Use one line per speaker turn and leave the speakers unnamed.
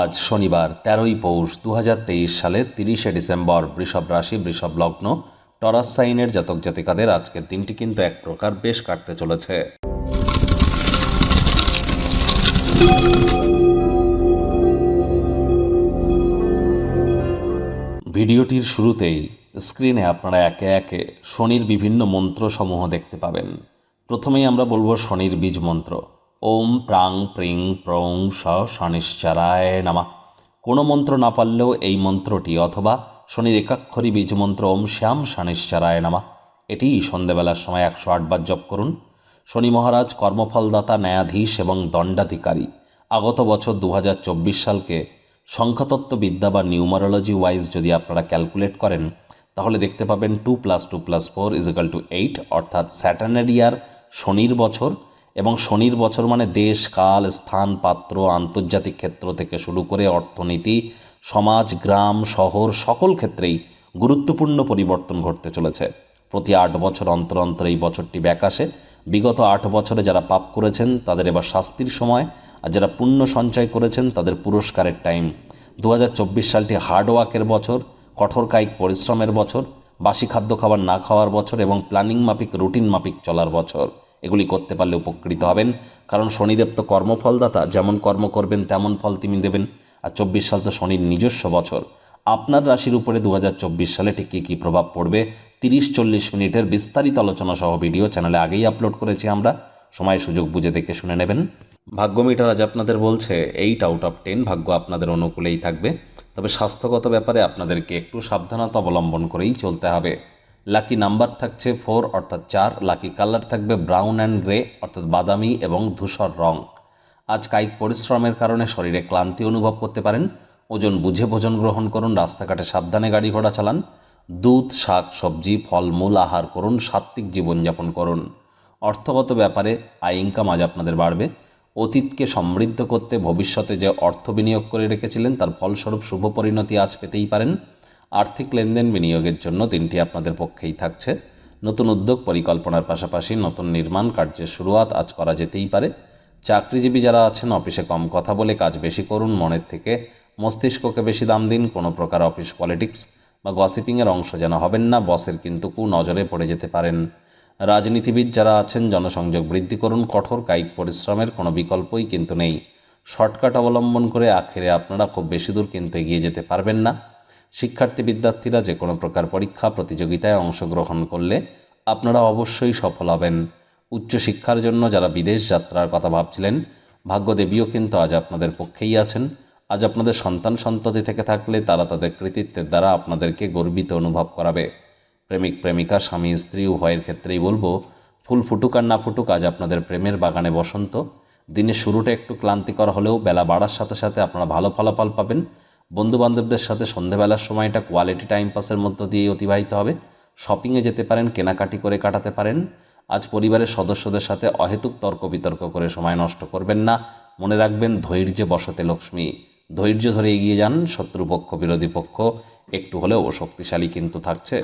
আজ শনিবার, তেরোই পৌষ দু সালের তিরিশে ডিসেম্বর, বৃষভ রাশি, বৃষভ লগ্ন, টরাস সাইনের জাতক জাতিকাদের আজকের দিনটি কিন্তু এক প্রকার বেশ কাটতে চলেছে। ভিডিওটির শুরুতেই স্ক্রিনে আপনারা একে একে শনির বিভিন্ন মন্ত্রসমূহ দেখতে পাবেন। প্রথমেই আমরা বলব শনির বীজ মন্ত্র। ওম প্রাং প্রিং প্রং স শনিশ্চারায় নামা। কোনো মন্ত্র না পারলেও এই মন্ত্রটি অথবা শনির একাক্ষরী বীজ মন্ত্র ওম শ্যাম শনিশ্চারায় নামা। এটি সন্ধেবেলার সময় একশো আটবার জপ করুন। শনি মহারাজ কর্মফলদাতা, ন্যায়াধীশ এবং দণ্ডাধিকারী। আগত বছর দু হাজার চব্বিশ সালকে সংখ্যাতত্ত্ব বিদ্যা বা নিউমারোলজি ওয়াইজ যদি আপনারা ক্যালকুলেট করেন, তাহলে দেখতে পাবেন two plus two plus four is equal to eight, অর্থাৎ স্যাটার্নের ইয়ার শনির বছর এবং শনির বছর মানে দেশ, কাল, স্থান, পাত্র, আন্তর্জাতিক ক্ষেত্র থেকে শুরু করে অর্থনীতি, সমাজ, গ্রাম, শহর, সকল ক্ষেত্রেই গুরুত্বপূর্ণ পরিবর্তন ঘটতে চলেছে। প্রতি আট বছর অন্তর অন্তর এই বছরটি ব্যাকাশে বিগত আট বছরে যারা পাপ করেছেন, তাদের এবার শাস্তির সময়। আর যারা পুণ্য সঞ্চয় করেছেন, তাদের পুরস্কারের টাইম। দু হাজার চব্বিশ সালটি হার্ডওয়ার্কের বছর, কঠোর কায়িক পরিশ্রমের বছর, বাসি খাদ্য খাবার না খাওয়ার বছর এবং প্ল্যানিং মাফিক, রুটিন মাফিক চলার বছর। এগুলি করতে পারলে উপকৃত হবেন। কারণ শনিদেব তো কর্মফলদাতা, যেমন কর্ম করবেন তেমন ফল তিনি দেবেন। আর চব্বিশ সাল তো শনির নিজস্ব বছর। আপনার রাশির উপরে দু হাজার চব্বিশ সালে ঠিক কী কী প্রভাব পড়বে? তিরিশ চল্লিশ মিনিটের বিস্তারিত আলোচনা সহ ভিডিও চ্যানেলে আগেই আপলোড করেছি আমরা। সময় সুযোগ বুঝে দেখে শুনে নেবেন। ভাগ্য মিটার আজ আপনাদের বলছে এইট আউট অফ টেন ভাগ্য আপনাদের অনুকূলেই থাকবে। তবে স্বাস্থ্যগত ব্যাপারে আপনাদেরকে একটু সাবধানতা অবলম্বন করেই চলতে হবে। লাকি নাম্বার থাকছে ফোর অর্থাৎ চার। লাকি কালার থাকবে ব্রাউন অ্যান্ড গ্রে অর্থাৎ বাদামি এবং ধূসর রং। আজ কায়িক পরিশ্রমের কারণে শরীরে ক্লান্তি অনুভব করতে পারেন। ওজন বুঝে ভোজন গ্রহণ করুন, রাস্তাঘাটে সাবধানে গাড়ি ঘোড়া চালান। দুধ, শাক, সবজি ফলমূল আহার করুন, সাত্ত্বিক জীবনযাপন করুন। অর্থগত ব্যাপারে আয় ইনকাম আজ আপনাদের বাড়বে। অতীতকে সমৃদ্ধ করতে ভবিষ্যতে যে অর্থ বিনিয়োগ করে রেখেছিলেন, তার ফলস্বরূপ শুভ পরিণতি আজ পেতেই পারেন। আর্থিক লেনদেন বিনিয়োগের জন্য দিনটি আপনাদের পক্ষেই থাকছে। নতুন উদ্যোগ পরিকল্পনার পাশাপাশি নতুন নির্মাণ কার্যের শুরুয়াত আজ করা যেতেই পারে। চাকরিজীবী যারা আছেন, অফিসে কম কথা বলে কাজ বেশি করুন, মনের থেকে মস্তিষ্ককে বেশি দাম দিন, কোনো প্রকার অফিস পলিটিক্স বা গসিপিংয়ের অংশ যেন হবেন না, বসের কিন্তু কু নজরে পড়ে যেতে পারেন। রাজনীতিবিদ যারা আছেন, জনসংযোগ বৃদ্ধি করুন, কঠোর কায়িক পরিশ্রমের কোনো বিকল্পই কিন্তু নেই। শর্টকাট অবলম্বন করে আখেরে আপনারা খুব বেশি দূর কিন্তু এগিয়ে যেতে পারবেন না। শিক্ষার্থী বিদ্যার্থীরা যে কোনো প্রকার পরীক্ষা, প্রতিযোগিতায় অংশগ্রহণ করলে আপনারা অবশ্যই সফল হবেন। উচ্চশিক্ষার জন্য যারা বিদেশ যাত্রার কথা ভাবছিলেন, ভাগ্যদেবীও কিন্তু আজ আপনাদের পক্ষেই আছেন। আজ আপনাদের সন্তান সন্ততি থেকে থাকলে তারা তাদের কৃতিত্বের দ্বারা আপনাদেরকে গর্বিত অনুভব করাবে। প্রেমিক, প্রেমিকা, স্বামী, স্ত্রী, উভয়ের ক্ষেত্রেই বলব, ফুল ফুটুক আর না ফুটুক আজ আপনাদের প্রেমের বাগানে বসন্ত। দিনের শুরুটা একটু ক্লান্তিকর হলেও বেলা বাড়ার সাথে সাথে আপনারা ভালো ফলাফল পাবেন। বন্ধু বান্ধবদের সাথে সন্ধেবেলার সময়টা কোয়ালিটি টাইম পাসের মধ্য দিয়ে অতিবাহিত হবে। শপিংয়ে যেতে পারেন, কেনাকাটি করে কাটাতে পারেন। আজ পরিবারের সদস্যদের সাথে অহেতুক তর্ক বিতর্ক করে সময় নষ্ট করবেন না। মনে রাখবেন, ধৈর্যে বসতে লক্ষ্মী। ধৈর্য ধরে এগিয়ে যান, শত্রুপক্ষ, বিরোধী পক্ষ। একটু হলেও শক্তিশালী কিন্তু থাকছে।